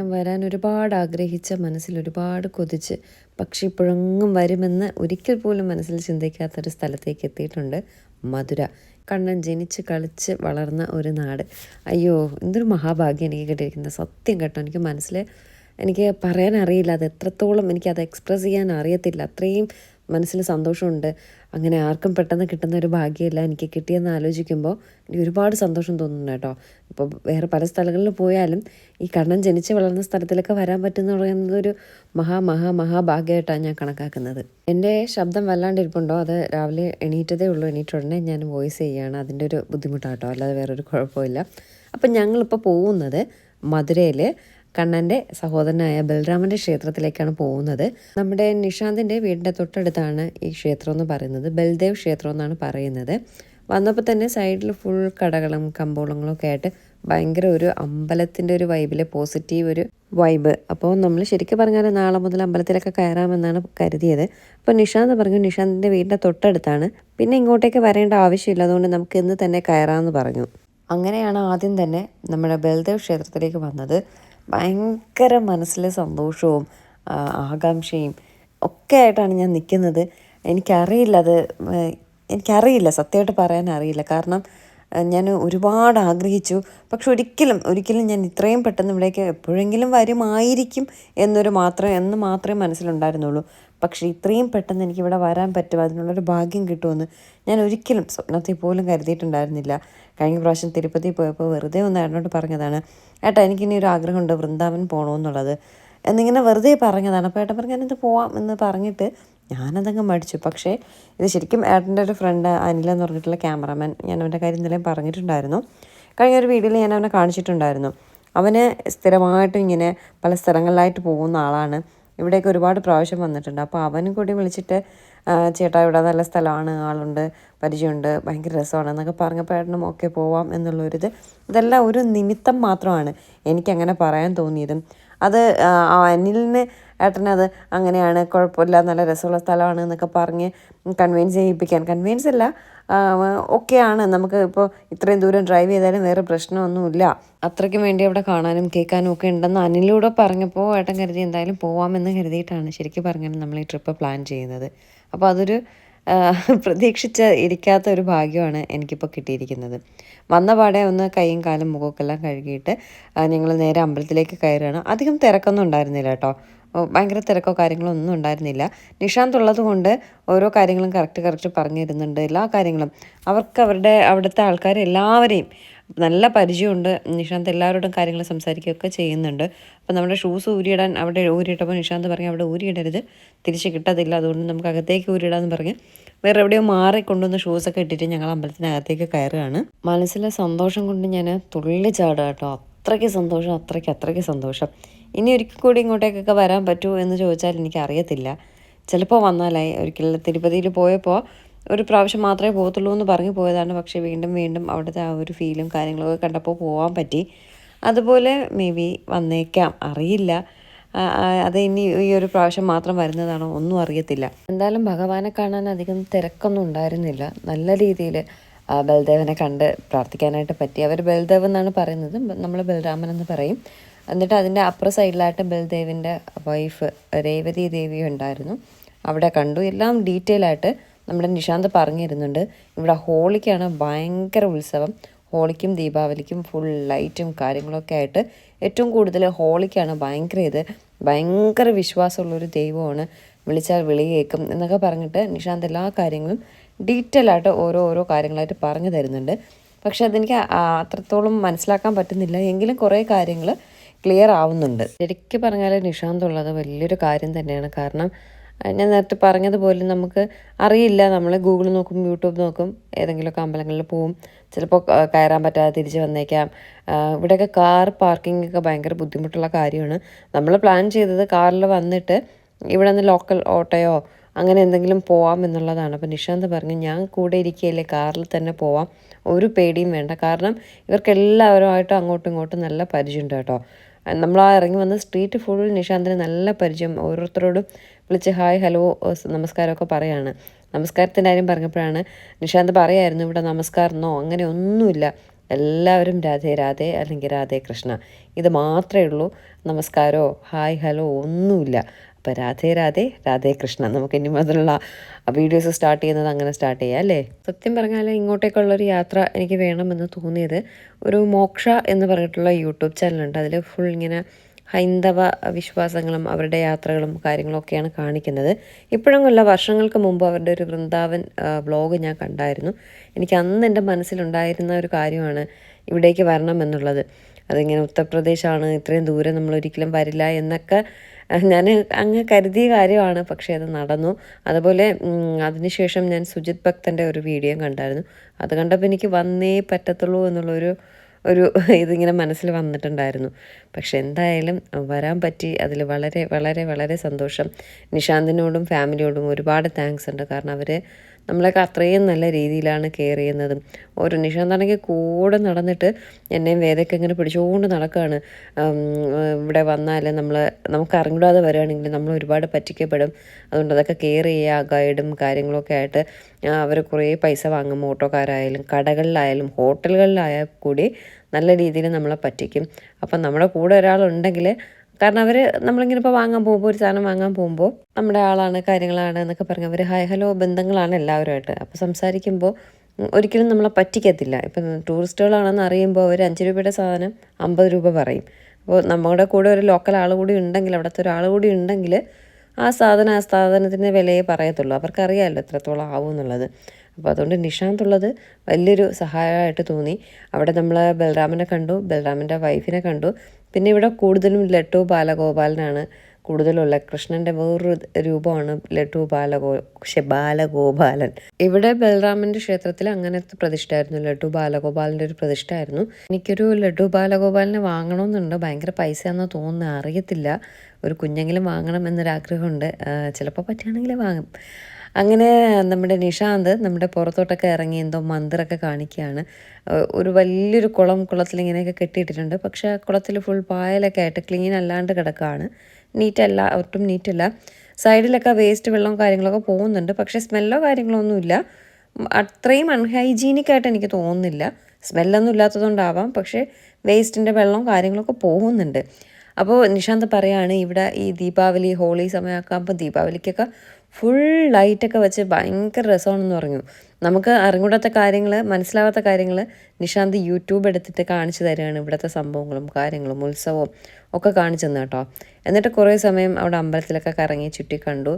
ഞാൻ വരാൻ ഒരുപാട് ആഗ്രഹിച്ച മനസ്സിൽ ഒരുപാട് കൊതിച്ച് പക്ഷെ ഇപ്പോഴെങ്ങും വരുമെന്ന് ഒരിക്കൽ പോലും മനസ്സിൽ ചിന്തിക്കാത്തൊരു സ്ഥലത്തേക്ക് എത്തിയിട്ടുണ്ട് മധുര. കണ്ണൻ ജനിച്ച് കളിച്ച് വളർന്ന ഒരു നാട്. അയ്യോ എന്തൊരു മഹാഭാഗ്യം എനിക്ക് കിട്ടിയിരിക്കുന്നത്. സത്യം കേട്ടോ എനിക്ക് മനസ്സിൽ എനിക്ക് പറയാൻ അറിയില്ല അത് എത്രത്തോളം എനിക്കത് എക്സ്പ്രസ് ചെയ്യാൻ അറിയത്തില്ല. അത്രയും മനസ്സിൽ സന്തോഷമുണ്ട്. അങ്ങനെ ആർക്കും പെട്ടെന്ന് കിട്ടുന്ന ഒരു ഭാഗ്യമല്ല. എനിക്ക് കിട്ടിയെന്ന് ആലോചിക്കുമ്പോൾ ഒരുപാട് സന്തോഷം തോന്നുന്നു കേട്ടോ. ഇപ്പോൾ വേറെ പല സ്ഥലങ്ങളിൽ പോയാലും ഈ കണ്ണൻ ജനിച്ച് വളർന്ന സ്ഥലത്തിലൊക്കെ വരാൻ പറ്റുന്ന പറയുന്നത് ഒരു മഹാ മഹാ മഹാഭാഗ്യമായിട്ടാണ് ഞാൻ കണക്കാക്കുന്നത്. എന്റെ ശബ്ദം വല്ലാണ്ടിരിപ്പുണ്ടോ? അത് രാവിലെ എണീറ്റതേ ഉള്ളൂ. എണീറ്റ ഉടനെ ഞാൻ വോയിസ് ചെയ്യുകയാണ് അതിന്റെ ഒരു ബുദ്ധിമുട്ടാട്ടോ. അല്ലാതെ വേറൊരു കുഴപ്പമില്ല. അപ്പം ഞങ്ങളിപ്പോൾ പോകുന്നത് മധുരയിൽ കണ്ണന്റെ സഹോദരനായ ബലരാമന്റെ ക്ഷേത്രത്തിലേക്കാണ് പോകുന്നത്. നമ്മുടെ നിഷാന്തിന്റെ വീടിന്റെ തൊട്ടടുത്താണ് ഈ ക്ഷേത്രം എന്ന് പറയുന്നത്. ബൽദേവ് ക്ഷേത്രം എന്നാണ് പറയുന്നത്. വന്നപ്പോൾ തന്നെ സൈഡിൽ ഫുൾ കടകളും കമ്പോളങ്ങളും ഒക്കെ ആയിട്ട് ഭയങ്കര ഒരു അമ്പലത്തിന്റെ ഒരു വൈബിലെ പോസിറ്റീവ് ഒരു വൈബ് അപ്പോൾ നമ്മൾ ശരിക്കും പറഞ്ഞാൽ നാളെ മുതൽ അമ്പലത്തിലൊക്കെ കയറാമെന്നാണ് കരുതിയത്. അപ്പോൾ നിഷാന്ത് പറഞ്ഞു നിഷാന്തിന്റെ വീടിന്റെ തൊട്ടടുത്താണ്. പിന്നെ ഇങ്ങോട്ടേക്ക് വരേണ്ട ആവശ്യമില്ല. അതുകൊണ്ട് നമുക്ക് ഇന്ന് തന്നെ കയറാമെന്ന് പറഞ്ഞു. അങ്ങനെയാണ് ആദ്യം തന്നെ നമ്മുടെ ബൽദേവ് ക്ഷേത്രത്തിലേക്ക് വന്നത്. ഭയങ്കര മനസ്സിൽ സന്തോഷവും ആകാംക്ഷയും ഒക്കെ ആയിട്ടാണ് ഞാൻ നിൽക്കുന്നത്. എനിക്കറിയില്ല അത് എനിക്കറിയില്ല സത്യമായിട്ട് പറയാൻ അറിയില്ല. കാരണം ഞാൻ ഒരുപാട് ആഗ്രഹിച്ചു. പക്ഷെ ഒരിക്കലും ഒരിക്കലും ഞാൻ ഇത്രയും പെട്ടെന്ന് ഇവിടേക്ക് എപ്പോഴെങ്കിലും വരുമായിരിക്കും എന്നൊരു മാത്രം എന്ന് മാത്രമേ മനസ്സിലുണ്ടായിരുന്നുള്ളൂ. പക്ഷേ ഇത്രയും പെട്ടെന്ന് എനിക്ക് ഇവിടെ വരാൻ പറ്റും അതിനുള്ളൊരു ഭാഗ്യം കിട്ടുമെന്ന് ഞാൻ ഒരിക്കലും സ്വപ്നത്തിൽ പോലും കരുതിയിട്ടുണ്ടായിരുന്നില്ല. കഴിഞ്ഞ പ്രാവശ്യം തിരുപ്പതി പോയപ്പോൾ വെറുതെ ഒന്ന് ഏട്ടനോട് പറഞ്ഞതാണ് ഏട്ടാ എനിക്കിനി ഒരു ആഗ്രഹമുണ്ട് വൃന്ദാവൻ പോകണമെന്നുള്ളത് എന്നിങ്ങനെ വെറുതെ പറഞ്ഞതാണ്. അപ്പോൾ ഏട്ടൻ പറഞ്ഞു ഞാനിത് പോവാം എന്ന് പറഞ്ഞിട്ട് ഞാനതങ്ങ് മടിച്ചു. പക്ഷേ ഇത് ശരിക്കും ഏട്ടന്റെ ഒരു ഫ്രണ്ട് അനിൽ എന്ന് പറഞ്ഞിട്ടുള്ള ക്യാമറമാൻ ഞാൻ അവന്റെ കാര്യം ഇന്നലെയും പറഞ്ഞിട്ടുണ്ടായിരുന്നു. കഴിഞ്ഞ ഒരു വീഡിയോയിൽ ഞാൻ അവനെ കാണിച്ചിട്ടുണ്ടായിരുന്നു. അവന് സ്ഥിരമായിട്ടും ഇങ്ങനെ പല സ്ഥലങ്ങളിലായിട്ട് പോകുന്ന ആളാണ്. ഇവിടേക്ക് ഒരുപാട് പ്രാവശ്യം വന്നിട്ടുണ്ട്. അപ്പോൾ അവനും കൂടി വിളിച്ചിട്ട് ചേട്ടാ ഇവിടെ നല്ല സ്ഥലമാണ് ആളുണ്ട് പരിചയമുണ്ട് ഭയങ്കര രസമാണ് എന്നൊക്കെ പറഞ്ഞപ്പോൾ ഏട്ടനും ഓക്കെ പോവാം എന്നുള്ളൊരിത്. ഇതെല്ലാം ഒരു നിമിത്തം മാത്രമാണ് എനിക്കങ്ങനെ പറയാൻ തോന്നിയതും. അത് അനിലിന് ഏട്ടനത് അങ്ങനെയാണ് കുഴപ്പമില്ല നല്ല രസമുള്ള സ്ഥലമാണ് എന്നൊക്കെ പറഞ്ഞ് കൺവിൻസ് ചെയ്യിപ്പിക്കാൻ. കൺവീൻസ് അല്ല ഓക്കെയാണ് നമുക്ക് ഇപ്പോൾ ഇത്രയും ദൂരം ഡ്രൈവ് ചെയ്താലും വേറെ പ്രശ്നമൊന്നുമില്ല. അത്രയ്ക്കും വേണ്ടി അവിടെ കാണാനും കേൾക്കാനും ഒക്കെ ഉണ്ടെന്ന് അനിലൂടെ പറഞ്ഞപ്പോൾ ഏട്ടൻ കരുതി എന്തായാലും പോവാമെന്ന് കരുതിയിട്ടാണ് ശരിക്കും പറഞ്ഞാൽ നമ്മൾ ഈ ട്രിപ്പ് പ്ലാൻ ചെയ്യുന്നത്. അപ്പോൾ അതൊരു പ്രതീക്ഷിച്ച ഇരിക്കാത്ത ഒരു ഭാഗ്യമാണ് എനിക്കിപ്പോൾ കിട്ടിയിരിക്കുന്നത്. വന്ന പാടെ ഒന്ന് കൈയും കാലും മുഖമൊക്കെ എല്ലാം കഴുകിയിട്ട് ഞങ്ങൾ നേരെ അമ്പലത്തിലേക്ക് കയറുകയാണ്. അധികം തിരക്കൊന്നും ഉണ്ടായിരുന്നില്ല കേട്ടോ. ഭയങ്കര തിരക്കോ കാര്യങ്ങളോ ഒന്നും ഉണ്ടായിരുന്നില്ല. നിഷാന്ത് ഉള്ളത് കൊണ്ട് ഓരോ കാര്യങ്ങളും കറക്റ്റ് കറക്റ്റ് പറഞ്ഞു തരുന്നുണ്ട് എല്ലാ കാര്യങ്ങളും. അവർക്ക് അവരുടെ അവിടുത്തെ ആൾക്കാർ എല്ലാവരെയും നല്ല പരിചയമുണ്ട്. നിഷാന്ത് എല്ലാവരോടും കാര്യങ്ങൾ സംസാരിക്കുകയൊക്കെ ചെയ്യുന്നുണ്ട്. അപ്പോൾ നമ്മുടെ ഷൂസ് ഊരിയിടാൻ അവിടെ ഊരിയിട്ടപ്പോൾ നിഷാന്ത് പറഞ്ഞു അവിടെ ഊരിയിടരുത്. തിരിച്ച് കിട്ടത്തില്ല. അതുകൊണ്ട് നമുക്ക് അകത്തേക്ക് ഊരിയിടാന്ന് പറഞ്ഞ് വേറെ എവിടെയോ മാറി കൊണ്ടുവന്ന ഷൂസൊക്കെ ഇട്ടിട്ട് ഞങ്ങൾ അമ്പലത്തിനകത്തേക്ക് കയറുകയാണ്. മനസ്സിലെ സന്തോഷം കൊണ്ട് ഞാൻ തുള്ളി ചാടുക കേട്ടോ. അത്രയ്ക്ക് സന്തോഷം അത്രയ്ക്ക് അത്രയ്ക്ക് സന്തോഷം. ഇനി ഒരിക്കൽ കൂടി ഇങ്ങോട്ടേക്കൊക്കെ വരാൻ പറ്റുമോ എന്ന് ചോദിച്ചാൽ എനിക്കറിയത്തില്ല. ചിലപ്പോൾ വന്നാലായി. ഒരിക്കൽ തിരുപ്പതിയിൽ പോയപ്പോൾ ഒരു പ്രാവശ്യം മാത്രമേ പോകത്തുള്ളൂ എന്ന് പറഞ്ഞു പോയതാണ്. പക്ഷേ വീണ്ടും വീണ്ടും അവിടുത്തെ ആ ഒരു ഫീലും കാര്യങ്ങളൊക്കെ കണ്ടപ്പോൾ പോകാൻ പറ്റി. അതുപോലെ മേ ബി വന്നേക്കാം. അറിയില്ല. അത് ഇനി ഈ ഒരു പ്രാവശ്യം മാത്രം വരുന്നതാണോ ഒന്നും അറിയത്തില്ല. എന്തായാലും ഭഗവാനെ കാണാൻ അധികം തിരക്കൊന്നും ഉണ്ടായിരുന്നില്ല. നല്ല രീതിയിൽ ബൽദേവനെ കണ്ട് പ്രാർത്ഥിക്കാനായിട്ട് പറ്റി. അവർ ബൽദേവ് എന്നാണ് പറയുന്നത്. നമ്മൾ ബലരാമൻ എന്ന് പറയും. എന്നിട്ട് അതിന്റെ അപ്പുറ സൈഡിലായിട്ട് ബൽദേവിന്റെ വൈഫ് രേവതി ദേവി ഉണ്ടായിരുന്നു. അവിടെ കണ്ടു. എല്ലാം ഡീറ്റെയിൽ ആയിട്ട് നമ്മുടെ നിഷാന്ത് പറഞ്ഞിരുന്നുണ്ട്. ഇവിടെ ഹോളിക്കാണ് ഭയങ്കര ഉത്സവം. ഹോളിക്കും ദീപാവലിക്കും ഫുൾ ലൈറ്റും കാര്യങ്ങളൊക്കെ ആയിട്ട് ഏറ്റവും കൂടുതൽ ഹോളിക്കാണ് ഭയങ്കര ഇത്. ഭയങ്കര വിശ്വാസമുള്ളൊരു ദൈവമാണ്. വിളിച്ചാൽ വിളി കേൾക്കും എന്നൊക്കെ പറഞ്ഞിട്ട് നിഷാന്ത് എല്ലാ കാര്യങ്ങളും ഡീറ്റെയിൽ ആയിട്ട് ഓരോ ഓരോ കാര്യങ്ങളായിട്ട് പറഞ്ഞു തരുന്നുണ്ട്. പക്ഷെ അതെനിക്ക് അത്രത്തോളം മനസ്സിലാക്കാൻ പറ്റുന്നില്ല. എങ്കിലും കുറേ കാര്യങ്ങൾ ക്ലിയർ ആവുന്നുണ്ട്. ശരിക്കും പറഞ്ഞാൽ നിഷാന്ത് ഉള്ളത് വലിയൊരു കാര്യം തന്നെയാണ്. കാരണം ഞാൻ നേരത്തെ പറഞ്ഞതുപോലെ നമുക്ക് അറിയില്ല. നമ്മൾ ഗൂഗിൾ നോക്കും യൂട്യൂബ് നോക്കും ഏതെങ്കിലുമൊക്കെ അമ്പലങ്ങളിൽ പോവും. ചിലപ്പോൾ കയറാൻ പറ്റാതെ തിരിച്ച് വന്നേക്കാം. ഇവിടെയൊക്കെ കാർ പാർക്കിംഗ് ഒക്കെ ഭയങ്കര ബുദ്ധിമുട്ടുള്ള കാര്യമാണ്. നമ്മൾ പ്ലാൻ ചെയ്തത് കാറിൽ വന്നിട്ട് ഇവിടെ നിന്ന് ലോക്കൽ ഓട്ടോയോ അങ്ങനെ എന്തെങ്കിലും പോവാം എന്നുള്ളതാണ്. അപ്പോൾ നിഷാന്ത് പറഞ്ഞു ഞാൻ കൂടെ ഇരിക്കുകയല്ലേ കാറിൽ തന്നെ പോവാം. ഒരു പേടിയും വേണ്ട. കാരണം ഇവർക്ക് എല്ലാവരുമായിട്ടും അങ്ങോട്ടും ഇങ്ങോട്ടും നല്ല പരിചയമുണ്ട് കേട്ടോ. നമ്മൾ ആ ഇറങ്ങി വന്ന സ്ട്രീറ്റ് ഫുൾ നിഷാന്തിന് നല്ല പരിചയം. ഓരോരുത്തരോടും വിളിച്ച് ഹായ് ഹലോ നമസ്കാരമൊക്കെ പറയാണ്. നമസ്കാരത്തിന്റെ കാര്യം പറഞ്ഞപ്പോഴാണ് നിഷാന്ത് പറയായിരുന്നു ഇവിടെ നമസ്കാരമെന്നോ അങ്ങനെ ഒന്നുമില്ല. എല്ലാവരും രാധേ രാധേ അല്ലെങ്കിൽ രാധേ കൃഷ്ണ. ഇത് മാത്രമേ ഉള്ളൂ. നമസ്കാരമോ ഹായ് ഹലോ ഒന്നുമില്ല. അപ്പോൾ രാധേ രാധേ രാധേ കൃഷ്ണ. നമുക്ക് ഇനി മുതലുള്ള വീഡിയോസ് സ്റ്റാർട്ട് ചെയ്യുന്നത് അങ്ങനെ സ്റ്റാർട്ട് ചെയ്യാം അല്ലേ? സത്യം പറഞ്ഞാൽ ഇങ്ങോട്ടേക്കുള്ളൊരു യാത്ര എനിക്ക് വേണമെന്ന് തോന്നിയത് ഒരു മോക്ഷ എന്ന് പറഞ്ഞിട്ടുള്ള യൂട്യൂബ് ചാനലുണ്ട് അതിൽ ഫുൾ ഇങ്ങനെ ഹൈന്ദവ വിശ്വാസങ്ങളും അവരുടെ യാത്രകളും കാര്യങ്ങളൊക്കെയാണ് കാണിക്കുന്നത്. ഇപ്പോഴൊന്നുമല്ല വർഷങ്ങൾക്ക് മുമ്പ് അവരുടെ ഒരു വൃന്ദാവൻ വ്ലോഗ് ഞാൻ കണ്ടായിരുന്നു. എനിക്ക് അന്ന് എന്റെ മനസ്സിലുണ്ടായിരുന്ന ഒരു കാര്യമാണ് ഇവിടേക്ക് വരണം എന്നുള്ളത് അതിങ്ങനെ ഉത്തർപ്രദേശാണ് ഇത്രയും ദൂരം നമ്മൾ ഒരിക്കലും വരില്ല എന്നൊക്കെ ഞാൻ അങ്ങ് കരുതിയ കാര്യമാണ് പക്ഷേ അത് നടന്നു. അതുപോലെ അതിനുശേഷം ഞാൻ സുജിത് ഭക്തന്റെ ഒരു വീഡിയോ കണ്ടായിരുന്നു. അത് കണ്ടപ്പോൾ എനിക്ക് വന്നേ പറ്റത്തുള്ളൂ എന്നുള്ളൊരു ഒരു ഇതിങ്ങനെ മനസ്സിൽ വന്നിട്ടുണ്ടായിരുന്നു. പക്ഷെ എന്തായാലും വരാൻ പറ്റി. അതിൽ വളരെ വളരെ വളരെ സന്തോഷം. നിഷാന്തിനോടും ഫാമിലിയോടും ഒരുപാട് താങ്ക്സ് ഉണ്ട്. കാരണം അവർ നമ്മളൊക്കെ അത്രയും നല്ല രീതിയിലാണ് കെയർ ചെയ്യുന്നത്. ഓരോ നിഷാന്താണെങ്കിൽ കൂടെ നടന്നിട്ട് എന്നെയും വേദയൊക്കെ ഇങ്ങനെ പിടിച്ചുകൊണ്ട് നടക്കുകയാണ് ഇവിടെ വന്നാൽ നമ്മൾ നമുക്ക് അറിഞ്ഞൂടാതെ വരികയാണെങ്കിൽ നമ്മൾ ഒരുപാട് പറ്റിക്കപ്പെടും. അതുകൊണ്ട് അതൊക്കെ കെയർ ചെയ്യുക ഗൈഡും കാര്യങ്ങളൊക്കെ ആയിട്ട് അവർ കുറേ പൈസ വാങ്ങും ഓട്ടോക്കാരായാലും കടകളിലായാലും ഹോട്ടലുകളിലായാൽ കൂടി നല്ല രീതിയിൽ നമ്മളെ പറ്റിക്കും. അപ്പം നമ്മുടെ കൂടെ ഒരാളുണ്ടെങ്കിൽ കാരണം അവർ നമ്മളിങ്ങനെ ഇപ്പോൾ വാങ്ങാൻ പോകുമ്പോൾ ഒരു സാധനം വാങ്ങാൻ പോകുമ്പോൾ നമ്മുടെ ആളാണ് കാര്യങ്ങളാണ് എന്നൊക്കെ പറഞ്ഞ് അവർ ഹായ് ഹലോ ബന്ധങ്ങളാണ് എല്ലാവരുമായിട്ട്. അപ്പോൾ സംസാരിക്കുമ്പോൾ ഒരിക്കലും നമ്മളെ പറ്റിക്കത്തില്ല. ഇപ്പം ടൂറിസ്റ്റുകളാണെന്ന് അറിയുമ്പോൾ അവർ അഞ്ച് രൂപയുടെ സാധനം അമ്പത് രൂപ പറയും. അപ്പോൾ നമ്മുടെ കൂടെ ഒരു ലോക്കൽ ആൾ കൂടി ഉണ്ടെങ്കിൽ അവിടുത്തെ ഒരാൾ കൂടി ഉണ്ടെങ്കിൽ ആ സാധനം ആ സാധനത്തിന്റെ വിലയെ പറയത്തുള്ളൂ. അവർക്കറിയാമല്ലോ എത്രത്തോളം ആവും എന്നുള്ളത്. അപ്പോൾ അതുകൊണ്ട് നിഷാന്ത് ഉള്ളത് വലിയൊരു സഹായമായിട്ട് തോന്നി. അവിടെ നമ്മൾ ബൽറാമിനെ കണ്ടു. ബൽറാമിന്റെ വൈഫിനെ കണ്ടു. പിന്നെ ഇവിടെ കൂടുതലും ലട്ടു ബാലഗോപാലനാണ്. കൂടുതലുള്ള കൃഷ്ണന്റെ വേറൊരു രൂപമാണ് ലട്ടു ബാലഗോ പക്ഷെ ബാലഗോപാലൻ. ഇവിടെ ബലറാമന്റെ ക്ഷേത്രത്തിൽ അങ്ങനത്തെ പ്രതിഷ്ഠയായിരുന്നു. ലഡു ബാലഗോപാലിന്റെ ഒരു പ്രതിഷ്ഠയായിരുന്നു. എനിക്കൊരു ലഡു ബാലഗോപാലിനെ വാങ്ങണമെന്നുണ്ട്. ഭയങ്കര പൈസയാണെന്ന് തോന്നുന്നു. അറിയത്തില്ല. ഒരു കുഞ്ഞെങ്കിലും വാങ്ങണം എന്നൊരാഗ്രഹമുണ്ട്. ചിലപ്പോൾ പറ്റുകയാണെങ്കിൽ വാങ്ങും. അങ്ങനെ നമ്മുടെ നിഷാന്ത് നമ്മുടെ പുറത്തോട്ടൊക്കെ ഇറങ്ങി എന്തോ മന്ദിറൊക്കെ കാണിക്കുകയാണ്. ഒരു വലിയൊരു കുളം കുളത്തിൽ ഇങ്ങനെയൊക്കെ കെട്ടിയിട്ടിട്ടുണ്ട്. പക്ഷേ ആ കുളത്തിൽ ഫുൾ പായലൊക്കെ ആയിട്ട് ക്ലീൻ അല്ലാണ്ട് കിടക്കുകയാണ്. നീറ്റല്ല ഒട്ടും നീറ്റല്ല സൈഡിലൊക്കെ വേസ്റ്റ് വെള്ളവും കാര്യങ്ങളൊക്കെ പോകുന്നുണ്ട്. പക്ഷേ സ്മെല്ലോ കാര്യങ്ങളോ ഒന്നുമില്ല അത്രയും അൺഹൈജീനിക് ആയിട്ട് എനിക്ക് തോന്നുന്നില്ല. സ്മെല്ലൊന്നും ഇല്ലാത്തതുകൊണ്ടാവാം. പക്ഷേ വേസ്റ്റിന്റെ വെള്ളവും കാര്യങ്ങളൊക്കെ പോകുന്നുണ്ട്. അപ്പോൾ നിഷാന്ത് പറയാണ് ഇവിടെ ഈ ദീപാവലി ഹോളി സമയമൊക്കെ ആകുമ്പോൾ ദീപാവലിക്കൊക്കെ ഫുൾ ലൈറ്റൊക്കെ വെച്ച് ഭയങ്കര രസമാണെന്ന് പറഞ്ഞു. നമുക്ക് അറിഞ്ഞൂടാത്ത കാര്യങ്ങൾ മനസ്സിലാവാത്ത കാര്യങ്ങൾ നിഷാന്ത് യൂട്യൂബ് എടുത്തിട്ട് കാണിച്ചു തരികയാണ് ഇവിടുത്തെ സംഭവങ്ങളും കാര്യങ്ങളും ഉത്സവവും ഒക്കെ കാണിച്ചു തന്നെ കേട്ടോ. എന്നിട്ട് കുറേ സമയം അവിടെ അമ്പലത്തിലൊക്കെ കറങ്ങി ചുറ്റി കണ്ടു.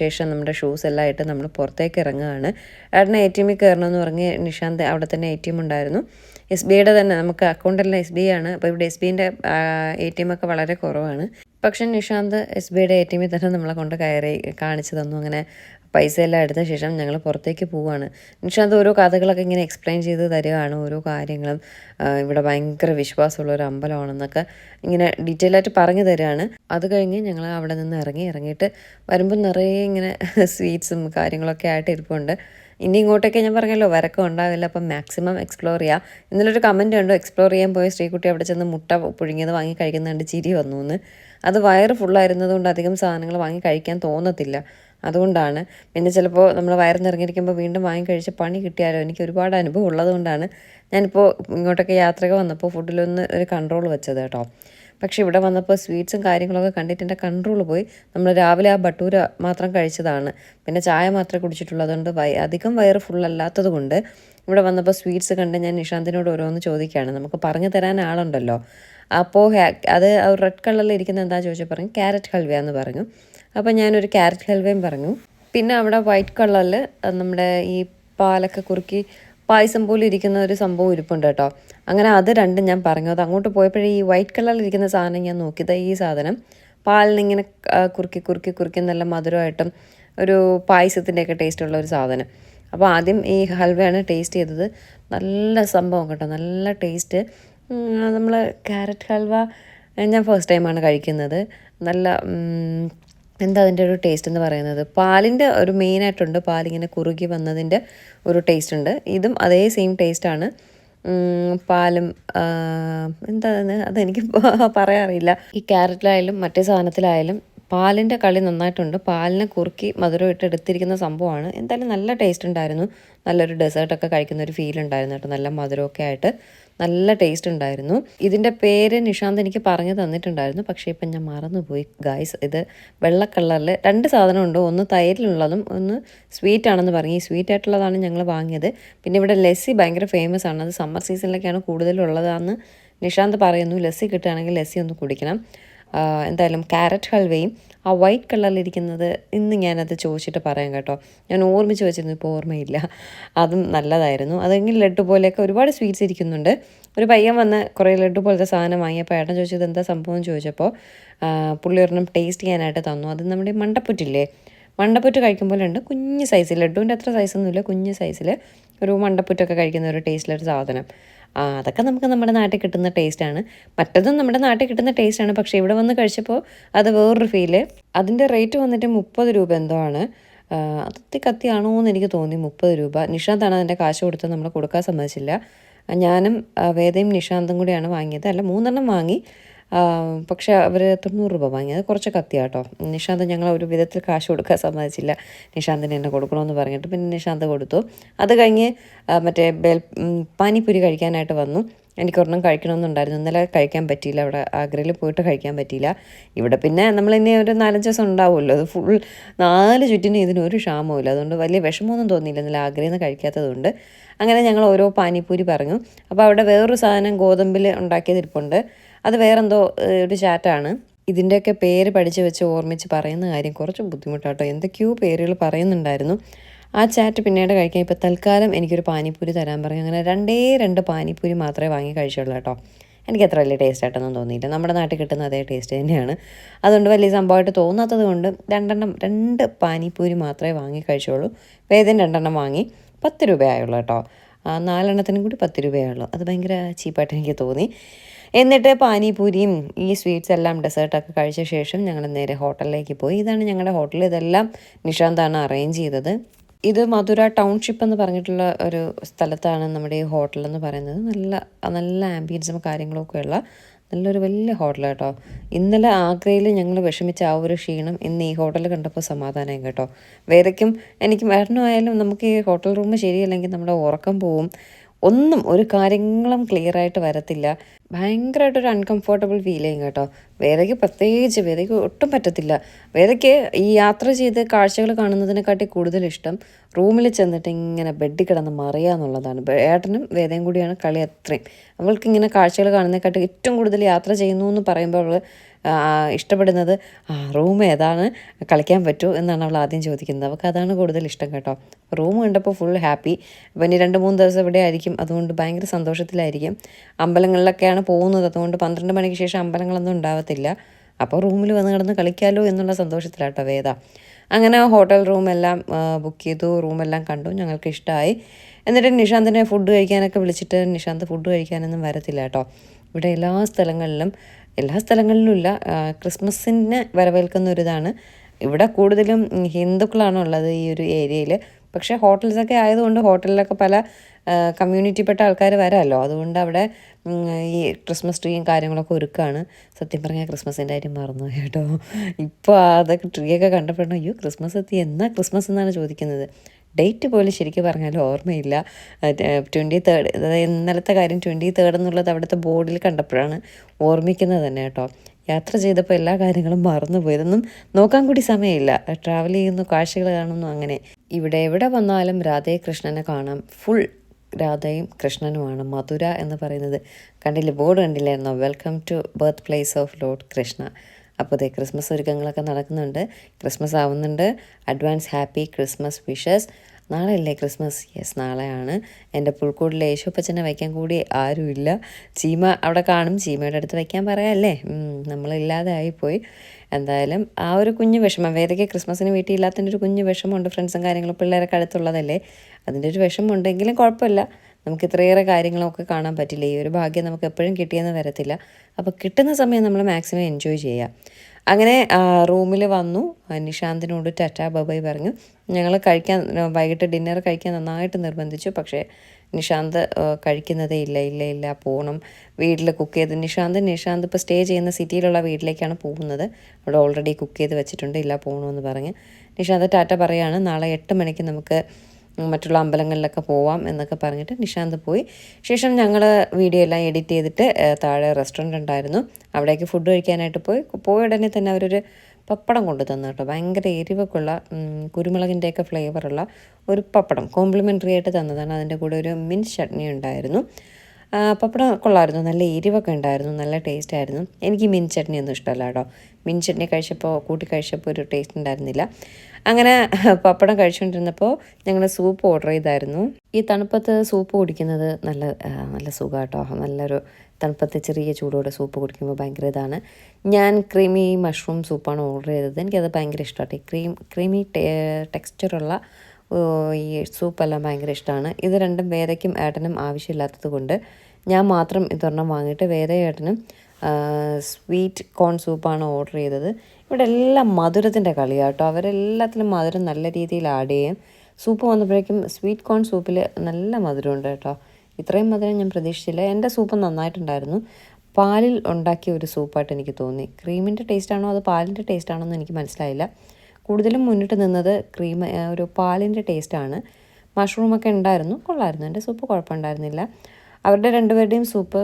ശേഷം നമ്മുടെ ഷൂസ് എല്ലാം ഇട്ട് നമ്മൾ പുറത്തേക്ക് ഇറങ്ങുകയാണ്. ഏട്ടനെ എ ടി എമ്മിൽ കയറണമെന്ന് പറഞ്ഞ് നിഷാന്ത് അവിടെ തന്നെ എ ടി എം ഉണ്ടായിരുന്നു. എസ് ബി ഐയുടെ തന്നെ നമുക്ക് അക്കൗണ്ടെല്ലാം എസ് ബി ഐ ആണ് അപ്പോൾ ഇവിടെ എസ് ബിന്റെ എ ടി എം ഒക്കെ വളരെ കുറവാണ്. പക്ഷെ നിഷാന്ത് എസ് ബി ഐയുടെ എ ടി എമ്മിൽ തന്നെ നമ്മളെ കൊണ്ട് കയറി കാണിച്ചു തന്നു. അങ്ങനെ പൈസ എല്ലാം എടുത്ത ശേഷം ഞങ്ങൾ പുറത്തേക്ക് പോവുകയാണ് നിഷാന്ത് ഓരോ കഥകളൊക്കെ ഇങ്ങനെ എക്സ്പ്ലെയിൻ ചെയ്ത് തരികയാണ് ഓരോ കാര്യങ്ങളും. ഇവിടെ ഭയങ്കര വിശ്വാസമുള്ള ഒരു അമ്പലമാണെന്നൊക്കെ ഇങ്ങനെ ഡീറ്റെയിൽ ആയിട്ട് പറഞ്ഞു തരികയാണ്. അത് കഴിഞ്ഞ് ഞങ്ങൾ അവിടെ നിന്ന് ഇറങ്ങി ഇറങ്ങിയിട്ട് വരുമ്പോൾ നിറയെ ഇങ്ങനെ സ്വീറ്റ്സും കാര്യങ്ങളൊക്കെ ആയിട്ട് ഇരിപ്പുണ്ട്. ഇനി ഇങ്ങോട്ടൊക്കെ ഞാൻ പറഞ്ഞല്ലോ വരക്കം ഉണ്ടാവില്ല അപ്പം മാക്സിമം എക്സ്പ്ലോർ ചെയ്യുക ഇന്നലൊരു കമന്റ് ഉണ്ടോ എക്സ്പ്ലോർ ചെയ്യാൻ പോയ സ്ത്രീക്കുട്ടി അവിടെ ചെന്ന് മുട്ട പുഴുങ്ങിയത് വാങ്ങി കഴിക്കുന്നുണ്ട് ചിരി വന്നു എന്ന്. അത് വയറ് ഫുള്ളായിരുന്നതുകൊണ്ട് അധികം സാധനങ്ങൾ വാങ്ങി കഴിക്കാൻ തോന്നത്തില്ല. അതുകൊണ്ടാണ്. പിന്നെ ചിലപ്പോൾ നമ്മൾ വയറ് നിറഞ്ഞിരിക്കുമ്പോൾ വീണ്ടും വാങ്ങി കഴിച്ച് പണി കിട്ടിയാലോ? എനിക്ക് ഒരുപാട് അനുഭവം ഉള്ളതുകൊണ്ടാണ് ഞാനിപ്പോൾ ഇങ്ങോട്ടൊക്കെ യാത്രകൾ വന്നപ്പോൾ ഫുഡിലൊന്ന് ഒരു കൺട്രോൾ വെച്ചത് കേട്ടോ. പക്ഷേ ഇവിടെ വന്നപ്പോൾ സ്വീറ്റ്സും കാര്യങ്ങളൊക്കെ കണ്ടിട്ട് എന്റെ കൺട്രോൾ പോയി. നമ്മൾ രാവിലെ ആ ബട്ടൂര മാത്രം കഴിച്ചതാണ്. പിന്നെ ചായ മാത്രമേ കുടിച്ചിട്ടുള്ളൂ. അതുകൊണ്ട് വയ അധികം വയറ് ഫുള്ളല്ലാത്തത് കൊണ്ട് ഇവിടെ വന്നപ്പോൾ സ്വീറ്റ്സ് കണ്ട് ഞാൻ നിഷാന്തിനോട് ഓരോന്ന് ചോദിക്കുകയാണ് നമുക്ക് പറഞ്ഞു തരാൻ ആളുണ്ടല്ലോ. അപ്പോൾ അത് റെഡ് കളറിൽ ഇരിക്കുന്ന എന്താ ചോദിച്ചാൽ പറഞ്ഞു ക്യാരറ്റ് ഹൽവ എന്ന് പറഞ്ഞു. അപ്പോൾ ഞാനൊരു ക്യാരറ്റ് ഹൽവയും പറഞ്ഞു. പിന്നെ അവിടെ വൈറ്റ് കളറിൽ നമ്മുടെ ഈ പാലൊക്കെ കുറുക്കി പായസം പോലെ ഇരിക്കുന്ന ഒരു സംഭവം ഇരിപ്പുണ്ട് കേട്ടോ. അങ്ങനെ അത് രണ്ടും ഞാൻ പറഞ്ഞു. അത് അങ്ങോട്ട് പോയപ്പോഴേ ഈ വൈറ്റ് കളറിൽ ഇരിക്കുന്ന സാധനം ഞാൻ നോക്കിയത് ഈ സാധനം. പാലിനിങ്ങനെ കുറുക്കി കുറുക്കി കുറുക്കി നല്ല മധുരമായിട്ടും ഒരു പായസത്തിന്റെയൊക്കെ ടേസ്റ്റുള്ള ഒരു സാധനം. അപ്പോൾ ആദ്യം ഈ ഹൽവയാണ് ടേസ്റ്റ് ചെയ്തത്. നല്ല സംഭവം കേട്ടോ. നല്ല ടേസ്റ്റ് നമ്മൾ ക്യാരറ്റ് ഹൽവ ഞാൻ ഫസ്റ്റ് ടൈമാണ് കഴിക്കുന്നത്. നല്ല എന്താ അതിന്റെ ഒരു ടേസ്റ്റ് എന്ന് പറയുന്നത്? പാലിന്റെ ഒരു മെയിനായിട്ടുണ്ട് പാലിങ്ങനെ കുറുകി വന്നതിന്റെ ഒരു ടേസ്റ്റ് ഉണ്ട്. ഇതും അതേ സെയിം ടേസ്റ്റാണ് പാലും എന്താ അതെനിക്ക് പറയാറില്ല ഈ ക്യാരറ്റിലായാലും മറ്റേ സാധനത്തിലായാലും പാലിന്റെ കളി നന്നായിട്ടുണ്ട്. പാലിനെ കുറുക്കി മധുരം ഇട്ട് എടുത്തിരിക്കുന്ന സംഭവമാണ്. എന്തായാലും നല്ല ടേസ്റ്റ് ഉണ്ടായിരുന്നു. നല്ലൊരു ഡെസേർട്ടൊക്കെ കഴിക്കുന്ന ഒരു ഫീൽ ഉണ്ടായിരുന്നു കേട്ടോ. നല്ല മധുരമൊക്കെ ആയിട്ട് നല്ല ടേസ്റ്റ് ഉണ്ടായിരുന്നു. ഇതിന്റെ പേര് നിഷാന്ത് എനിക്ക് പറഞ്ഞു തന്നിട്ടുണ്ടായിരുന്നു. പക്ഷേ ഇപ്പം ഞാൻ മറന്നുപോയി ഗായ്സ് ഇത് വെള്ള കളറിൽ രണ്ട് സാധനമുണ്ട് ഒന്ന് തൈരിലുള്ളതും ഒന്ന് സ്വീറ്റ് ആണെന്ന് പറഞ്ഞു. ഈ സ്വീറ്റ് ആയിട്ടുള്ളതാണ് ഞങ്ങൾ വാങ്ങിയത്. പിന്നെ ഇവിടെ ലസ്സി ഭയങ്കര ഫേമസ് ആണ്. അത് സമ്മർ സീസണിലൊക്കെയാണ് കൂടുതലുള്ളതാണെന്ന് നിഷാന്ത് പറയുന്നു. ലസ്സി കിട്ടുകയാണെങ്കിൽ ലസ്സി ഒന്ന് കുടിക്കണം. എന്തായാലും ക്യാരറ്റ് ഹൽവയും ആ വൈറ്റ് കളറിലിരിക്കുന്നത് ഇന്ന് ഞാനത് ചോദിച്ചിട്ട് പറയാം കേട്ടോ. ഞാൻ ഓർമ്മിച്ച് വെച്ചിരുന്നു ഇപ്പോൾ ഓർമ്മയില്ല. അതും നല്ലതായിരുന്നു. അതെങ്കിൽ ലഡ്ഡു പോലെയൊക്കെ ഒരുപാട് സ്വീറ്റ്സ് ഇരിക്കുന്നുണ്ട്. ഒരു പയ്യൻ വന്ന് കുറേ ലഡ്ഡു പോലത്തെ സാധനം വാങ്ങിയപ്പോൾ ഏട്ടൻ ചോദിച്ചത് എന്താ സംഭവം ചോദിച്ചപ്പോൾ പുള്ളി ഒരെണ്ണം ടേസ്റ്റ് ചെയ്യാനായിട്ട് തന്നു. അത് നമ്മുടെ മണ്ടപ്പുറ്റില്ലേ? മണ്ടപ്പുറ്റ് കഴിക്കുമ്പോഴുണ്ട് കുഞ്ഞ് സൈസ് ലഡുവിന്റെ അത്ര സൈസൊന്നുമില്ല കുഞ്ഞ് സൈസിൽ ഒരു മണ്ടപ്പുറ്റൊക്കെ കഴിക്കുന്ന ഒരു ടേസ്റ്റിലൊരു സാധനം. അതൊക്കെ നമുക്ക് നമ്മുടെ നാട്ടിൽ കിട്ടുന്ന ടേസ്റ്റാണ് മറ്റതും നമ്മുടെ നാട്ടിൽ കിട്ടുന്ന ടേസ്റ്റാണ് പക്ഷേ ഇവിടെ വന്ന് കഴിച്ചപ്പോൾ അത് വേറൊരു ഫീൽ അതിന്റെ റേറ്റ് വന്നിട്ട് മുപ്പത് രൂപ എന്തോ ആണ്. അതൊത്തി കത്തിയാണോ എന്ന് എനിക്ക് തോന്നി മുപ്പത് രൂപ. നിഷാന്താണ് അതിന്റെ കാശ് കൊടുത്ത് നമ്മൾ കൊടുക്കാൻ സമ്മതിച്ചില്ല. ഞാനും വേദയും നിഷാന്തും കൂടിയാണ് വാങ്ങിയത്. അല്ല മൂന്നെണ്ണം വാങ്ങി. പക്ഷേ അവർ തൊണ്ണൂറ് രൂപ വാങ്ങി. അത് കുറച്ച് കത്തിയാട്ടോ നിഷാന്ത് ഞങ്ങൾ ഒരു വിധത്തിൽ കാശ് കൊടുക്കാൻ സമ്മതിച്ചില്ല. നിഷാന്തിന് എന്നെ കൊടുക്കണമെന്ന് പറഞ്ഞിട്ട് പിന്നെ നിഷാന്ത് കൊടുത്തു. അത് കഴിഞ്ഞ് മറ്റേ ബെൽ പാനിപ്പുരി കഴിക്കാനായിട്ട് വന്നു. എനിക്കൊരെണ്ണം കഴിക്കണമെന്നുണ്ടായിരുന്നു ഇന്നലെ കഴിക്കാൻ പറ്റിയില്ല. അവിടെ ആഗ്രയിൽ പോയിട്ട് കഴിക്കാൻ പറ്റിയില്ല. ഇവിടെ പിന്നെ നമ്മൾ ഇനി ഒരു നാലഞ്ച് ദിവസം ഉണ്ടാവുമല്ലോ. അത് ഫുൾ നാല് ചുറ്റിന് ഇതിന് ഒരു ക്ഷാമവുമില്ല. അതുകൊണ്ട് വലിയ വിഷമമൊന്നും തോന്നിയില്ല. ഇന്നലെ ആഗ്രയിൽ നിന്ന് കഴിക്കാത്തതുകൊണ്ട്. അങ്ങനെ ഞങ്ങൾ ഓരോ പാനിപ്പൂരി പറഞ്ഞു. അപ്പോൾ അവിടെ വേറൊരു സാധനം ഗോതമ്പിൽ ഉണ്ടാക്കിയതിരിപ്പുണ്ട് അത് വേറെന്തോ ഒരു ചാറ്റാണ്. ഇതിന്റെയൊക്കെ പേര് പഠിച്ച് വെച്ച് ഓർമ്മിച്ച് പറയുന്ന കാര്യം കുറച്ച് ബുദ്ധിമുട്ടാട്ടോ. എന്തൊക്കെയോ പേരുകൾ പറയുന്നുണ്ടായിരുന്നു. ആ ചാറ്റ് പിന്നീട് കഴിക്കാൻ ഇപ്പോൾ തൽക്കാലം എനിക്കൊരു പാനിപ്പൂരി തരാൻ പറഞ്ഞു അങ്ങനെ രണ്ടേ രണ്ട് പാനിപ്പൂരി മാത്രമേ വാങ്ങി കഴിച്ചുള്ളൂ കേട്ടോ. എനിക്ക് അത്ര വലിയ ടേസ്റ്റ് ആയിട്ടൊന്നും തോന്നിയില്ല. നമ്മുടെ നാട്ടിൽ കിട്ടുന്ന അതേ ടേസ്റ്റ് തന്നെയാണ്. അതുകൊണ്ട് വലിയ സംഭവമായിട്ട് തോന്നാത്തത് കൊണ്ട് രണ്ടെണ്ണം രണ്ട് പാനിപ്പൂരി മാത്രമേ വാങ്ങി കഴിച്ചുള്ളൂ. വേദന രണ്ടെണ്ണം വാങ്ങി. പത്ത് രൂപയായുള്ളൂ കേട്ടോ. നാലെണ്ണത്തിനും കൂടി പത്ത് രൂപയായുള്ളൂ അത് ഭയങ്കര ചീപ്പായിട്ട് എനിക്ക് തോന്നി. എന്നിട്ട് പാനിപൂരിയും ഈ സ്വീറ്റ്സ് എല്ലാം ഡെസേർട്ടൊക്കെ കഴിച്ച ശേഷം ഞങ്ങൾ നേരെ ഹോട്ടലിലേക്ക് പോയി. ഇതാണ് ഞങ്ങളുടെ ഹോട്ടൽ. ഇതെല്ലാം നിഷാന്താണ് അറേഞ്ച് ചെയ്തത്. ഇത് മധുര ടൗൺഷിപ്പ് എന്ന് പറഞ്ഞിട്ടുള്ള ഒരു സ്ഥലത്താണ് നമ്മുടെ ഈ ഹോട്ടൽ എന്ന് പറയുന്നത്. നല്ല നല്ല ആംബിയൻസും കാര്യങ്ങളൊക്കെ ഉള്ള നല്ലൊരു വലിയ ഹോട്ടൽ കേട്ടോ. ഇന്നലെ ആഗ്രയിൽ ഞങ്ങൾ വിഷമിച്ച ആ ഒരു ക്ഷീണം ഇന്ന് ഈ ഹോട്ടൽ കണ്ടപ്പോൾ സമാധാനമായി കേട്ടോ. വേറെക്കും എനിക്ക് മരണമായാലും നമുക്ക് ഈ ഹോട്ടൽ റൂം ശരിയല്ലെങ്കിൽ നമ്മുടെ ഉറക്കം പോവും. ഒന്നും ഒരു കാര്യങ്ങളും ക്ലിയർ ആയിട്ട് വരത്തില്ല. ഭയങ്കരമായിട്ടൊരു അൺകംഫർട്ടബിൾ ഫീൽ ചെയ്യും കേട്ടോ. വേദയ്ക്ക് പ്രത്യേകിച്ച് വേദയ്ക്ക് ഒട്ടും പറ്റത്തില്ല. വേദയ്ക്ക് ഈ യാത്ര ചെയ്ത് കാഴ്ചകൾ കാണുന്നതിനെക്കാട്ടി കൂടുതൽ ഇഷ്ടം റൂമിൽ ചെന്നിട്ട് ഇങ്ങനെ ബെഡിൽ കിടന്ന് മറിയുക എന്നുള്ളതാണ്. ഏട്ടനും വേദയും കൂടിയാണ് കളി അത്രയും. അവൾക്ക് ഇങ്ങനെ കാഴ്ചകൾ കാണുന്നതിനെക്കാട്ടി ഏറ്റവും കൂടുതൽ യാത്ര ചെയ്യുന്നു എന്ന് പറയുമ്പോൾ അവൾ ഇഷ്ടപ്പെടുന്നത് ആ റൂം ഏതാണ് കളിക്കാൻ പറ്റുമോ എന്നാണ് അവൾ ആദ്യം ചോദിക്കുന്നത്. അവൾക്ക് അതാണ് കൂടുതൽ ഇഷ്ടം കേട്ടോ. റൂം കണ്ടപ്പോൾ ഫുൾ ഹാപ്പി അപ്പം ഇനി രണ്ട് മൂന്ന് ദിവസം ഇവിടെ ആയിരിക്കും. അതുകൊണ്ട് ഭയങ്കര സന്തോഷത്തിലായിരിക്കും. അമ്പലങ്ങളിലൊക്കെയാണ് പോകുന്നത്. അതുകൊണ്ട് പന്ത്രണ്ട് മണിക്ക് ശേഷം അമ്പലങ്ങളൊന്നും ഉണ്ടാവത്തില്ല. അപ്പോൾ റൂമിൽ വന്ന് കിടന്ന് കളിക്കാമല്ലോ എന്നുള്ള സന്തോഷത്തിലാട്ടോ വേദ. അങ്ങനെ ഹോട്ടൽ റൂമെല്ലാം ബുക്ക് ചെയ്തു. റൂമെല്ലാം കണ്ടു. ഞങ്ങൾക്ക് ഇഷ്ടമായി. എന്നിട്ട് നിഷാന്തിനെ ഫുഡ് കഴിക്കാനൊക്കെ വിളിച്ചിട്ട് നിഷാന്ത് ഫുഡ് കഴിക്കാനൊന്നും വരത്തില്ല കേട്ടോ. ഇവിടെ എല്ലാ സ്ഥലങ്ങളിലും എല്ലാ സ്ഥലങ്ങളിലും ഇല്ല. ക്രിസ്മസിനെ വരവേൽക്കുന്ന ഒരു ഇതാണ്. ഇവിടെ കൂടുതലും ഹിന്ദുക്കളാണ് ഉള്ളത് ഈ ഒരു ഏരിയയിൽ. പക്ഷേ ഹോട്ടൽസൊക്കെ ആയതുകൊണ്ട് ഹോട്ടലിലൊക്കെ പല കമ്മ്യൂണിറ്റിപ്പെട്ട ആൾക്കാർ വരാമല്ലോ. അതുകൊണ്ട് അവിടെ ഈ ക്രിസ്മസ് ട്രീയും കാര്യങ്ങളൊക്കെ ഒരുക്കാണ്. സത്യം പറഞ്ഞാൽ ക്രിസ്മസിന്റെ കാര്യം മറന്നു കേട്ടോ. ഇപ്പോൾ അതൊക്കെ ട്രീയൊക്കെ ഒക്കെ കണ്ടപ്പോഴാണ് അയ്യോ ക്രിസ്മസ് എത്തി. എന്നാ ക്രിസ്മസ് എന്നാണ് ചോദിക്കുന്നത്? ഡേറ്റ് പോലും ശരിക്കും പറഞ്ഞാൽ ഓർമ്മയില്ല. ട്വന്റി തേർഡ് അതായത് ഇന്നലത്തെ കാര്യം ട്വന്റി തേർഡ് എന്നുള്ളത് അവിടുത്തെ ബോർഡിൽ കണ്ടപ്പോഴാണ് ഓർമ്മിക്കുന്നത് തന്നെ കേട്ടോ. യാത്ര ചെയ്തപ്പോൾ എല്ലാ കാര്യങ്ങളും മറന്നുപോയതൊന്നും നോക്കാൻ കൂടി സമയമില്ല. ട്രാവൽ ചെയ്യുന്നു കാഴ്ചകൾ കാണുന്നു അങ്ങനെ. ഇവിടെ എവിടെ വന്നാലും രാധയെ കൃഷ്ണനെ കാണാം. ഫുൾ രാധയും കൃഷ്ണനുമാണ്. മധുര എന്ന് പറയുന്നത്. കണ്ടില്ല? Board കണ്ടില്ലായിരുന്നോ? Welcome to birth place of Lord Krishna. അപ്പോൾ ഇതേ ക്രിസ്മസ് ഒരുക്കങ്ങളൊക്കെ നടക്കുന്നുണ്ട്. ക്രിസ്മസ് ആവുന്നുണ്ട്. അഡ്വാൻസ് ഹാപ്പി ക്രിസ്മസ് വിഷസ് നാളെ അല്ലേ ക്രിസ്മസ്? യെസ് നാളെയാണ്. എന്റെ പുൽക്കൂടിൽ യേശുപ്പച്ചനെ വയ്ക്കാൻ കൂടി ആരുമില്ല. ചീമ അവിടെ കാണും. ചീമയുടെ അടുത്ത് വയ്ക്കാൻ പറയാമല്ലേ നമ്മളില്ലാതെ ആയിപ്പോയി. എന്തായാലും ആ ഒരു കുഞ്ഞു വിഷമം വേദയ്ക്ക് ക്രിസ്മസിന് വീട്ടിൽ ഇല്ലാത്തതിന്റെ ഒരു കുഞ്ഞു വിഷമമുണ്ട് ഫ്രണ്ട്സും കാര്യങ്ങളും പിള്ളേരൊക്കെ അടുത്തുള്ളതല്ലേ? അതിന്റെ ഒരു വിഷമമുണ്ടെങ്കിലും കുഴപ്പമില്ല. നമുക്ക് ഇത്രയേറെ കാര്യങ്ങളൊക്കെ കാണാൻ പറ്റില്ല. ഈ ഒരു ഭാഗ്യം നമുക്ക് എപ്പോഴും കിട്ടിയെന്ന് വരത്തില്ല. അപ്പോൾ കിട്ടുന്ന സമയം നമ്മൾ മാക്സിമം എൻജോയ് ചെയ്യുക. അങ്ങനെ റൂമിൽ വന്നു. നിഷാന്തിനോട് ടാറ്റാ ബബായി പറഞ്ഞു. ഞങ്ങൾ കഴിക്കാൻ വൈകിട്ട് ഡിന്നർ കഴിക്കാൻ നന്നായിട്ട് നിർബന്ധിച്ചു. പക്ഷേ നിഷാന്ത് കഴിക്കുന്നതേ ഇല്ല ഇല്ല ഇല്ല പോകണം വീട്ടിൽ കുക്ക് ചെയ്ത് നിഷാന്ത് നിഷാന്ത് ഇപ്പോൾ സ്റ്റേ ചെയ്യുന്ന സിറ്റിയിലുള്ള വീട്ടിലേക്കാണ് പോകുന്നത്. അവിടെ ഓൾറെഡി കുക്ക് ചെയ്ത് വെച്ചിട്ടുണ്ട്. ഇല്ല പോകണമെന്ന് പറഞ്ഞ്. നിഷാന്ത് ടാറ്റ പറയാണ് നാളെ എട്ട് മണിക്ക് നമുക്ക് മറ്റുള്ള അമ്പലങ്ങളിലൊക്കെ പോവാം എന്നൊക്കെ പറഞ്ഞിട്ട് നിഷാന്ത് പോയി. ശേഷം ഞങ്ങൾ വീഡിയോ എല്ലാം എഡിറ്റ് ചെയ്തിട്ട് താഴെ റെസ്റ്റോറന്റ് ഉണ്ടായിരുന്നു. അവിടേക്ക് ഫുഡ് കഴിക്കാനായിട്ട് പോയി. പോയ ഉടനെ തന്നെ അവരൊരു പപ്പടം കൊണ്ടു തന്നു കേട്ടോ. ഭയങ്കര എരിവൊക്കെയുള്ള കുരുമുളകിന്റെയൊക്കെ ഫ്ലേവറുള്ള ഒരു പപ്പടം. കോംപ്ലിമെന്ററി ആയിട്ട് തന്നതാണ്. അതിന്റെ കൂടെ ഒരു മിൻസ് ചട്നി ഉണ്ടായിരുന്നു. പപ്പടം കൊള്ളായിരുന്നു നല്ല എരിവൊക്കെ ഉണ്ടായിരുന്നു. നല്ല ടേസ്റ്റ് ആയിരുന്നു. എനിക്ക് മിൻ ചട്നി ഒന്നും ഇഷ്ടമല്ല കേട്ടോ. മിൻ ചട്നി കഴിച്ചപ്പോൾ കൂട്ടി കഴിച്ചപ്പോൾ ഒരു ടേസ്റ്റ് ഉണ്ടായിരുന്നില്ല. അങ്ങനെ പപ്പടം കഴിച്ചുകൊണ്ടിരുന്നപ്പോൾ ഞങ്ങൾ സൂപ്പ് ഓർഡർ ചെയ്തായിരുന്നു. ഈ തണുപ്പത്ത് സൂപ്പ് കുടിക്കുന്നത് നല്ല നല്ല സുഖം കേട്ടോ. നല്ലൊരു തണുപ്പത്ത് ചെറിയ ചൂടോടെ സൂപ്പ് കുടിക്കുമ്പോൾ ഭയങ്കര ഇതാണ്. ഞാൻ ക്രീമി മഷ്റൂം സൂപ്പാണ് ഓർഡർ ചെയ്തത്. എനിക്കത് ഭയങ്കര ഇഷ്ടമാട്ടെ ക്രീം ക്രീമി ടെക്സ്ചറുള്ള ഈ സൂപ്പെല്ലാം ഭയങ്കര ഇഷ്ടമാണ് ഇത് രണ്ടും വേദയ്ക്കും ഏട്ടനും ആവശ്യമില്ലാത്തത് കൊണ്ട് ഞാൻ മാത്രം ഇതൊരെണ്ണം വാങ്ങിയിട്ട് വേദ ഏട്ടനും സ്വീറ്റ് കോൺ സൂപ്പാണ് ഓർഡർ ചെയ്തത്. ഇവിടെ എല്ലാം മധുരത്തിന്റെ കളിയാട്ടോ. അവരെല്ലാത്തിലും മധുരം നല്ല രീതിയിൽ ആഡ് ചെയ്യും. സൂപ്പ് വന്നപ്പോഴേക്കും സ്വീറ്റ് കോൺ സൂപ്പിൽ നല്ല മധുരമുണ്ട് കേട്ടോ. ഇത്രയും മധുരം ഞാൻ പ്രതീക്ഷിച്ചില്ല. എന്റെ സൂപ്പ് നന്നായിട്ടുണ്ടായിരുന്നു. പാലിൽ ഉണ്ടാക്കിയ ഒരു സൂപ്പായിട്ട് എനിക്ക് തോന്നി. ക്രീമിന്റെ ടേസ്റ്റാണോ അത് പാലിന്റെ ടേസ്റ്റ് ആണോ എന്ന് എനിക്ക് മനസ്സിലായില്ല. കൂടുതലും മുന്നിട്ട് നിന്നത് ക്രീം ഒരു പാലിന്റെ ടേസ്റ്റാണ് മഷ്റൂമൊക്കെ ഉണ്ടായിരുന്നു. കൊള്ളായിരുന്നു. എന്റെ സൂപ്പ് കുഴപ്പമുണ്ടായിരുന്നില്ല. അവരുടെ രണ്ടുപേരുടെയും സൂപ്പ്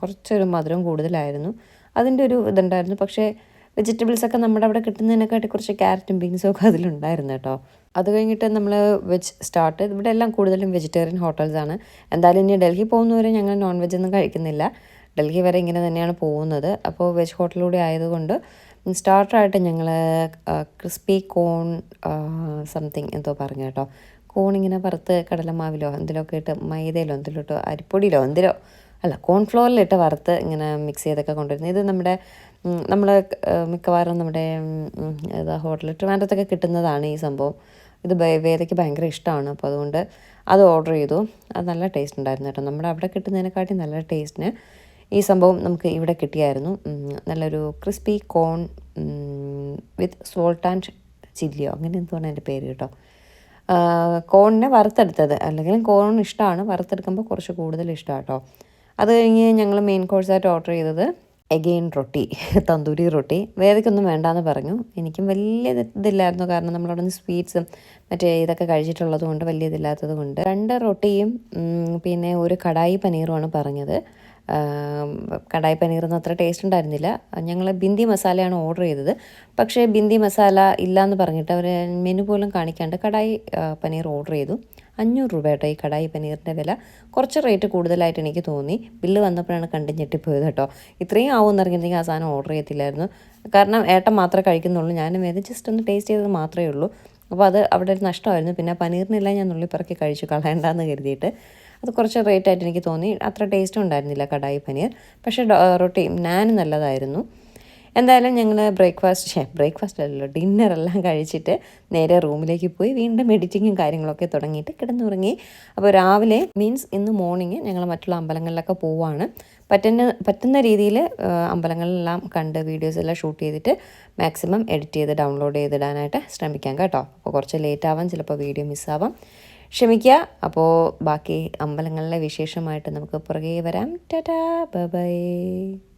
കുറച്ചൊരു മധുരം കൂടുതലായിരുന്നു. അതിന്റെ ഒരു ഇതുണ്ടായിരുന്നു. പക്ഷേ വെജിറ്റബിൾസ് ഒക്കെ നമ്മുടെ അവിടെ കിട്ടുന്നതിനെക്കാട്ടി കുറച്ച് ക്യാരറ്റും ബീൻസും ഒക്കെ അതിലുണ്ടായിരുന്നു കേട്ടോ. അത് കഴിഞ്ഞിട്ട് നമ്മൾ വെജ് സ്റ്റാർട്ട് ഇവിടെ എല്ലാം കൂടുതലും വെജിറ്റേറിയൻ ഹോട്ടൽസാണ് എന്തായാലും ഇനി ഡൽഹി പോകുന്നവരെ ഞങ്ങൾ നോൺ വെജ് ഒന്നും കഴിക്കുന്നില്ല. ഡൽഹി വരെ ഇങ്ങനെ തന്നെയാണ് പോകുന്നത്. അപ്പോൾ വെജ് ഹോട്ടലിലൂടെ ആയതുകൊണ്ട് സ്റ്റാർട്ടറായിട്ട് ഞങ്ങൾ ക്രിസ്പി കോൺ സംതിങ് എന്തോ പറഞ്ഞു കേട്ടോ. കോൺ ഇങ്ങനെ വറുത്ത് കടലമാവിലോ എന്തിലൊക്കെ ഇട്ട് മൈദയിലോ എന്തിലോ ഇട്ട് അരിപ്പൊടിയിലോ എന്തിലോ അല്ല കോൺഫ്ലോറിലിട്ട് വറുത്ത് ഇങ്ങനെ മിക്സ് ചെയ്തൊക്കെ കൊണ്ടുവരുന്നത്. ഇത് നമ്മുടെ നമ്മൾ മിക്കവാറും നമ്മുടെ ഏതാ ഹോട്ടലിൽ ട്രിവാൻഡ്രത്തൊക്കെ കിട്ടുന്നതാണ് ഈ സംഭവം. ഇത് വേദയ്ക്ക് ഭയങ്കര ഇഷ്ടമാണ് അപ്പോൾ അതുകൊണ്ട് അത് ഓർഡർ ചെയ്തു. അത് നല്ല ടേസ്റ്റ് ഉണ്ടായിരുന്നു കേട്ടോ. നമ്മുടെ അവിടെ കിട്ടുന്നതിനെക്കാട്ടി നല്ല ടേസ്റ്റിന് ഈ സംഭവം നമുക്ക് ഇവിടെ കിട്ടിയായിരുന്നു. നല്ലൊരു crispy corn with salt and ചില്ലിയോ അങ്ങനെ എന്തുവാണ് എന്റെ പേര് കേട്ടോ? കോണിനെ വറുത്തെടുത്തത്. അല്ലെങ്കിൽ കോൺ ഇഷ്ടമാണ്. വറുത്തെടുക്കുമ്പോൾ കുറച്ച് കൂടുതൽ ഇഷ്ടമാണ് കേട്ടോ. അത് കഴിഞ്ഞ് ഞങ്ങൾ മെയിൻ കോഴ്സായിട്ട് ഓർഡർ ചെയ്തത് എഗെയിൻ റൊട്ടി തന്തൂരി റൊട്ടി. വേദയ്ക്കൊന്നും വേണ്ടാന്ന് പറഞ്ഞു. എനിക്കും വലിയ ഇത് ഇതില്ലായിരുന്നു. കാരണം നമ്മളവിടെ നിന്ന് സ്വീറ്റ്സും മറ്റേ ഇതൊക്കെ കഴിച്ചിട്ടുള്ളത് കൊണ്ട് വലിയ ഇതില്ലാത്തത് കൊണ്ട് രണ്ട് റൊട്ടിയും പിന്നെ ഒരു കടായി പനീറുമാണ് പറഞ്ഞത്. കടായി പനീറൊന്നും അത്ര ടേസ്റ്റ് ഉണ്ടായിരുന്നില്ല. ഞങ്ങൾ ബിന്ദി മസാലയാണ് ഓർഡർ ചെയ്തത്. പക്ഷേ ബിന്ദി മസാല ഇല്ലയെന്ന് പറഞ്ഞിട്ട് അവർ മെനു പോലും കാണിക്കാണ്ട് കടായി പനീർ ഓർഡർ ചെയ്തു. അഞ്ഞൂറ് രൂപ കേട്ടോ ഈ കടായി പനീറിന്റെ വില. കുറച്ച് റേറ്റ് കൂടുതലായിട്ട് എനിക്ക് തോന്നി. ബില്ല് വന്നപ്പോഴാണ് കണ്ട് ഞെട്ടിപ്പോയത് കേട്ടോ. ഇത്രയും ആവും അറിഞ്ഞിട്ടുണ്ടെങ്കിൽ ആ സാധനം ഓർഡർ ചെയ്യത്തില്ലായിരുന്നു. കാരണം ഏട്ടൻ മാത്രമേ കഴിക്കുന്നുള്ളൂ. ഞാനും ഏത് ജസ്റ്റ് ഒന്ന് ടേസ്റ്റ് ചെയ്തത് മാത്രമേ ഉള്ളൂ. അപ്പോൾ അത് അവിടെ ഒരു നഷ്ടമായിരുന്നു. പിന്നെ പനീറിനെല്ലാം ഞാൻ നുള്ളിപ്പിറക്കി കഴിച്ചു. കളയണ്ടെന്ന് കരുതിയിട്ട് അത് കുറച്ച് റേറ്റ് ആയിട്ട് എനിക്ക് തോന്നി. അത്ര ടേസ്റ്റും ഉണ്ടായിരുന്നില്ല കടായി പനീർ. പക്ഷേ റൊട്ടി നാൻ നല്ലതായിരുന്നു. എന്തായാലും ഞങ്ങൾ ബ്രേക്ക്ഫാസ്റ്റ് ബ്രേക്ക്ഫാസ്റ്റ് അല്ലല്ലോ ഡിന്നറെല്ലാം കഴിച്ചിട്ട് നേരെ റൂമിലേക്ക് പോയി. വീണ്ടും എഡിറ്റിങ്ങും കാര്യങ്ങളൊക്കെ തുടങ്ങിയിട്ട് കിടന്നുറങ്ങി. അപ്പോൾ രാവിലെ മീൻസ് ഇന്ന് മോർണിംഗ് ഞങ്ങൾ മറ്റുള്ള അമ്പലങ്ങളിലൊക്കെ പോവാണ്. പറ്റുന്ന പറ്റുന്ന രീതിയിൽ അമ്പലങ്ങളിലെല്ലാം കണ്ട് വീഡിയോസ് എല്ലാം ഷൂട്ട് ചെയ്തിട്ട് മാക്സിമം എഡിറ്റ് ചെയ്ത് ഡൗൺലോഡ് ചെയ്തിടാനായിട്ട് ശ്രമിക്കാം കേട്ടോ. അപ്പോൾ കുറച്ച് ലേറ്റ് ആവാം ചിലപ്പോൾ വീഡിയോ മിസ്സാവാം ക്ഷമിക്കുക. അപ്പോൾ ബാക്കി അമ്പലങ്ങളിലെ വിശേഷമായിട്ട് നമുക്ക് പുറകെ വരാം. ടാറ്റാ. ബൈ.